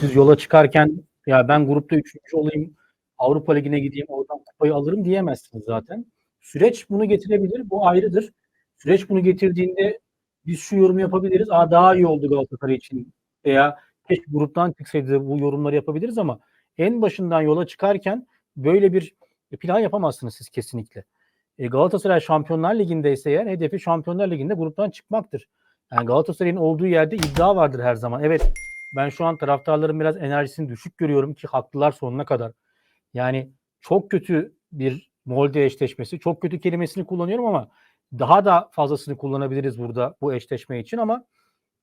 siz yola çıkarken ya ben grupta üçüncü olayım, Avrupa Ligi'ne gideyim, oradan kupayı alırım diyemezsiniz zaten. Süreç bunu getirebilir, bu ayrıdır. Süreç bunu getirdiğinde biz şu yorumu yapabiliriz. Aa daha iyi oldu Galatasaray için veya keşke gruptan çıksaydı bu yorumları yapabiliriz ama en başından yola çıkarken böyle bir plan yapamazsınız siz kesinlikle. E, Galatasaray Şampiyonlar Ligi'nde ise eğer hedefi Şampiyonlar Ligi'nde gruptan çıkmaktır. Yani Galatasaray'ın olduğu yerde iddia vardır her zaman. Evet ben şu an taraftarların biraz enerjisini düşük görüyorum ki haklılar sonuna kadar. Yani çok kötü bir Molde eşleşmesi. Çok kötü kelimesini kullanıyorum ama daha da fazlasını kullanabiliriz burada bu eşleşme için ama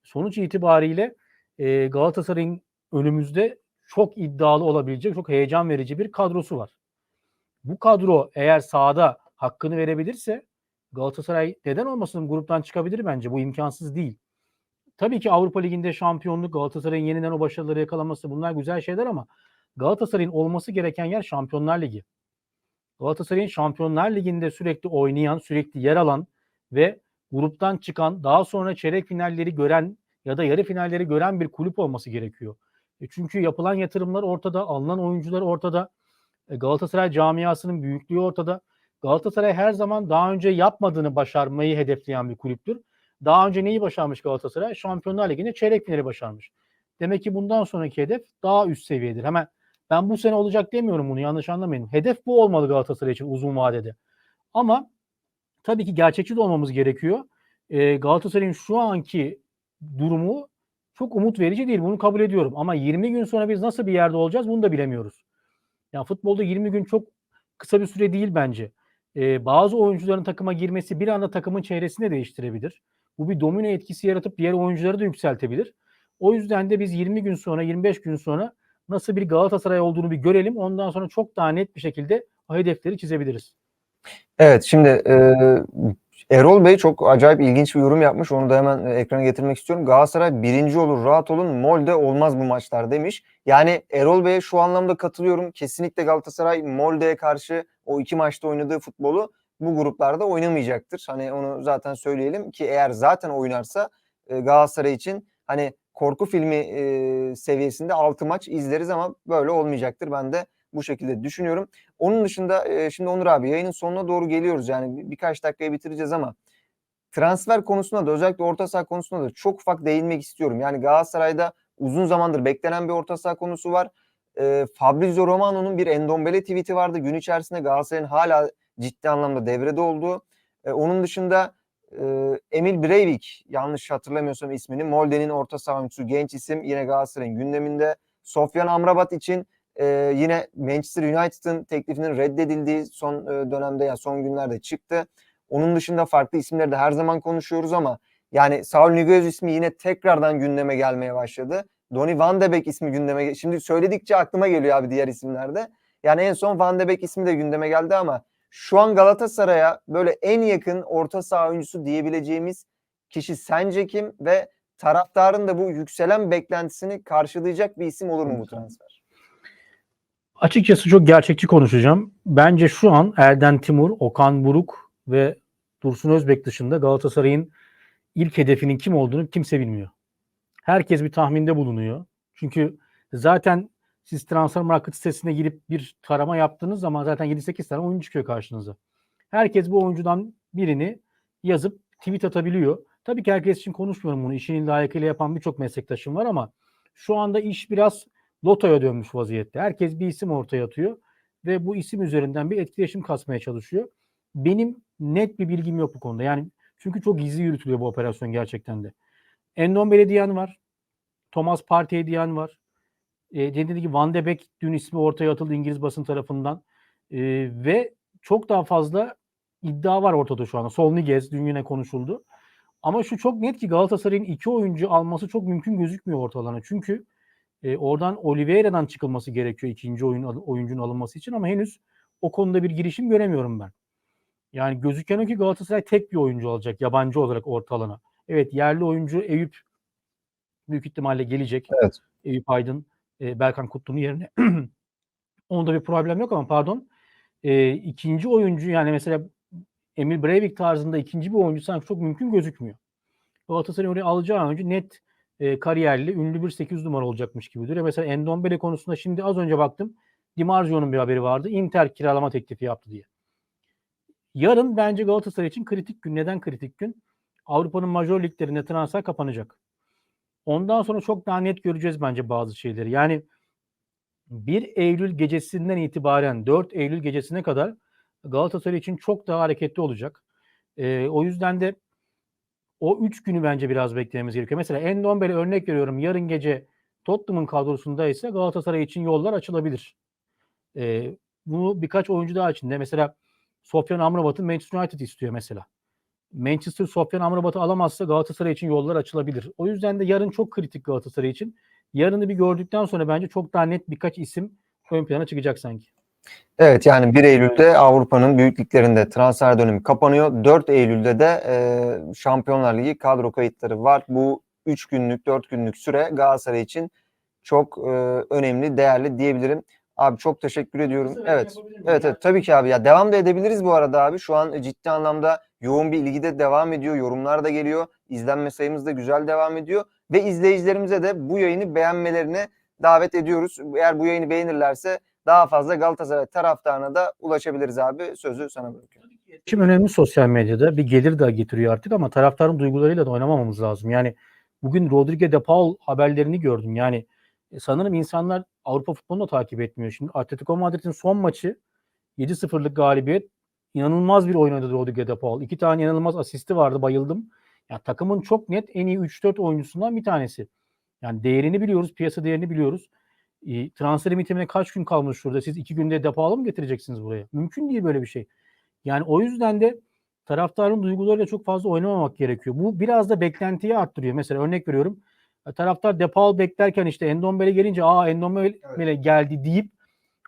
sonuç itibariyle e, Galatasaray'ın önümüzde çok iddialı olabilecek, çok heyecan verici bir kadrosu var. Bu kadro eğer sahada hakkını verebilirse Galatasaray neden olmasın gruptan çıkabilir bence. Bu imkansız değil. Tabii ki Avrupa Ligi'nde şampiyonluk, Galatasaray'ın yeniden o başarıları yakalaması bunlar güzel şeyler ama Galatasaray'ın olması gereken yer Şampiyonlar Ligi. Galatasaray'ın Şampiyonlar Ligi'nde sürekli oynayan, sürekli yer alan ve gruptan çıkan, daha sonra çeyrek finalleri gören ya da yarı finalleri gören bir kulüp olması gerekiyor. E çünkü yapılan yatırımlar ortada, alınan oyuncular ortada. E Galatasaray camiasının büyüklüğü ortada. Galatasaray her zaman daha önce yapmadığını başarmayı hedefleyen bir kulüptür. Daha önce neyi başarmış Galatasaray? Şampiyonlar Ligi'nde çeyrek finali başarmış. Demek ki bundan sonraki hedef daha üst seviyedir. Hemen ben bu sene olacak demiyorum bunu yanlış anlamayın. Hedef bu olmalı Galatasaray için uzun vadede. Ama tabii ki gerçekçi de olmamız gerekiyor. Ee, Galatasaray'ın şu anki durumu çok umut verici değil. Bunu kabul ediyorum. Ama 20 gün sonra biz nasıl bir yerde olacağız bunu da bilemiyoruz. Yani futbolda 20 gün çok kısa bir süre değil bence. Ee, bazı oyuncuların takıma girmesi bir anda takımın çehresini de değiştirebilir. Bu bir domino etkisi yaratıp diğer oyuncuları da yükseltebilir. O yüzden de biz 20 gün sonra, 25 gün sonra nasıl bir Galatasaray olduğunu bir görelim. Ondan sonra çok daha net bir şekilde hedefleri çizebiliriz. Evet şimdi e, Erol Bey çok acayip ilginç bir yorum yapmış. Onu da hemen e, ekrana getirmek istiyorum. Galatasaray birinci olur rahat olun Molde olmaz bu maçlar demiş. Yani Erol Bey'e şu anlamda katılıyorum. Kesinlikle Galatasaray Molde'ye karşı o iki maçta oynadığı futbolu bu gruplarda oynamayacaktır. Hani onu zaten söyleyelim ki eğer zaten oynarsa e, Galatasaray için hani korku filmi e, seviyesinde 6 maç izleriz ama böyle olmayacaktır. Ben de bu şekilde düşünüyorum. Onun dışında e, şimdi Onur abi yayının sonuna doğru geliyoruz. Yani bir, birkaç dakikaya bitireceğiz ama transfer konusunda da özellikle orta saha konusunda da çok ufak değinmek istiyorum. Yani Galatasaray'da uzun zamandır beklenen bir orta saha konusu var. E, Fabrizio Romano'nun bir Endombele tweet'i vardı. Gün içerisinde Galatasaray'ın hala ciddi anlamda devrede olduğu. E, onun dışında e, Emil Breivik yanlış hatırlamıyorsam ismini Molde'nin orta saha genç isim yine Galatasaray'ın gündeminde. Sofyan Amrabat için e, yine Manchester United'ın teklifinin reddedildiği son e, dönemde yani son günlerde çıktı. Onun dışında farklı isimleri de her zaman konuşuyoruz ama yani Saul Niguez ismi yine tekrardan gündeme gelmeye başladı. Donny Van de Beek ismi gündeme Şimdi söyledikçe aklıma geliyor abi diğer isimlerde. Yani en son Van de Beek ismi de gündeme geldi ama şu an Galatasaray'a böyle en yakın orta saha oyuncusu diyebileceğimiz kişi sence kim ve taraftarın da bu yükselen beklentisini karşılayacak bir isim olur mu bu transfer? Açıkçası çok gerçekçi konuşacağım. Bence şu an Erden Timur, Okan Buruk ve Dursun Özbek dışında Galatasaray'ın ilk hedefinin kim olduğunu kimse bilmiyor. Herkes bir tahminde bulunuyor. Çünkü zaten siz transfer market sitesine girip bir tarama yaptığınız zaman zaten 7-8 tane oyuncu çıkıyor karşınıza. Herkes bu oyuncudan birini yazıp tweet atabiliyor. Tabii ki herkes için konuşmuyorum bunu. İşinin layıkıyla yapan birçok meslektaşım var ama şu anda iş biraz lotoya dönmüş vaziyette. Herkes bir isim ortaya atıyor ve bu isim üzerinden bir etkileşim kasmaya çalışıyor. Benim net bir bilgim yok bu konuda. Yani çünkü çok gizli yürütülüyor bu operasyon gerçekten de. Endon Belediyen var. Thomas Partey diyen var. E, dediğim gibi Van de Beek dün ismi ortaya atıldı İngiliz basın tarafından. E, ve çok daha fazla iddia var ortada şu anda. Sol Niguez dün yine konuşuldu. Ama şu çok net ki Galatasaray'ın iki oyuncu alması çok mümkün gözükmüyor ortalana. Çünkü e, oradan Oliveira'dan çıkılması gerekiyor ikinci oyun oyuncunun alınması için ama henüz o konuda bir girişim göremiyorum ben. Yani gözüken o ki Galatasaray tek bir oyuncu alacak yabancı olarak orta alana. Evet yerli oyuncu Eyüp büyük ihtimalle gelecek. Evet. Eyüp Aydın, e, Berkan Kutlu'nun yerine. Onda bir problem yok ama pardon. E, ikinci oyuncu yani mesela Emil Breivik tarzında ikinci bir oyuncu sanki çok mümkün gözükmüyor. Galatasaray'ın oraya alacağı oyuncu net e, kariyerli ünlü bir 8 numara olacakmış gibi duruyor. Mesela Endombele konusunda şimdi az önce baktım. Di Marzio'nun bir haberi vardı. Inter kiralama teklifi yaptı diye. Yarın bence Galatasaray için kritik gün. Neden kritik gün? Avrupa'nın major liglerinde transfer kapanacak. Ondan sonra çok daha net göreceğiz bence bazı şeyleri. Yani 1 Eylül gecesinden itibaren 4 Eylül gecesine kadar Galatasaray için çok daha hareketli olacak. Ee, o yüzden de o 3 günü bence biraz beklememiz gerekiyor. Mesela Endombele örnek veriyorum. Yarın gece Tottenham'ın kadrosunda ise Galatasaray için yollar açılabilir. Ee, bunu birkaç oyuncu daha içinde. Mesela Sofyan Amrabat'ı Manchester United istiyor mesela. Manchester Sofyan Amrabat'ı alamazsa Galatasaray için yollar açılabilir. O yüzden de yarın çok kritik Galatasaray için. Yarını bir gördükten sonra bence çok daha net birkaç isim ön plana çıkacak sanki. Evet yani 1 Eylül'de Avrupa'nın büyük liglerinde transfer dönemi kapanıyor. 4 Eylül'de de e, Şampiyonlar Ligi kadro kayıtları var. Bu 3 günlük 4 günlük süre Galatasaray için çok e, önemli, değerli diyebilirim. Abi çok teşekkür ediyorum. Evet. Evet evet tabii ki abi ya devam da edebiliriz bu arada abi. Şu an ciddi anlamda yoğun bir ilgi de devam ediyor. Yorumlar da geliyor. İzlenme sayımız da güzel devam ediyor ve izleyicilerimize de bu yayını beğenmelerini davet ediyoruz. Eğer bu yayını beğenirlerse daha fazla Galatasaray taraftarına da ulaşabiliriz abi. Sözü sana bırakıyorum. İletişim önemli sosyal medyada. Bir gelir de getiriyor artık ama taraftarın duygularıyla da oynamamamız lazım. Yani bugün Rodrigo de Paul haberlerini gördüm. Yani e, sanırım insanlar Avrupa futbolunu da takip etmiyor. Şimdi Atletico Madrid'in son maçı 7-0'lık galibiyet. İnanılmaz bir oynadı Rodrigo de Paul. İki tane inanılmaz asisti vardı. Bayıldım. Ya takımın çok net en iyi 3-4 oyuncusundan bir tanesi. Yani değerini biliyoruz, piyasa değerini biliyoruz. E, transfer bitimine kaç gün kalmış şurada? Siz iki günde depalı mı getireceksiniz buraya? Mümkün değil böyle bir şey. Yani o yüzden de taraftarın duygularıyla çok fazla oynamamak gerekiyor. Bu biraz da beklentiyi arttırıyor. Mesela örnek veriyorum. Taraftar Depal beklerken işte Endombele gelince aa Endombele geldi deyip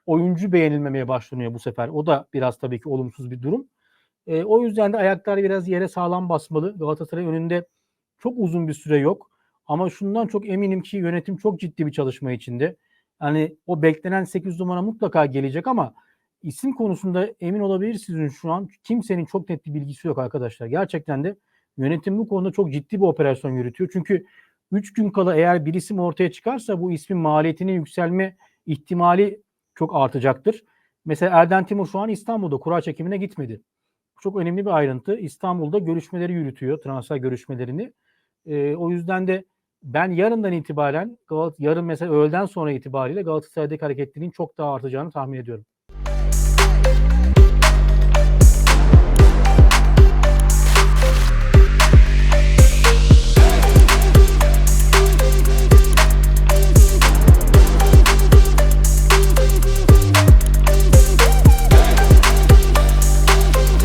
oyuncu beğenilmemeye başlanıyor bu sefer. O da biraz tabii ki olumsuz bir durum. E, o yüzden de ayaklar biraz yere sağlam basmalı. Galatasaray önünde çok uzun bir süre yok. Ama şundan çok eminim ki yönetim çok ciddi bir çalışma içinde. Yani o beklenen 8 numara mutlaka gelecek ama isim konusunda emin olabilirsiniz şu an kimsenin çok net bir bilgisi yok arkadaşlar. Gerçekten de yönetim bu konuda çok ciddi bir operasyon yürütüyor. Çünkü 3 gün kala eğer bir isim ortaya çıkarsa bu ismin maliyetinin yükselme ihtimali çok artacaktır. Mesela Erden Timur şu an İstanbul'da kura çekimine gitmedi. Çok önemli bir ayrıntı. İstanbul'da görüşmeleri yürütüyor, transfer görüşmelerini. Ee, o yüzden de ben yarından itibaren yarın mesela öğleden sonra itibariyle Galatasaray'daki hareketliliğin çok daha artacağını tahmin ediyorum.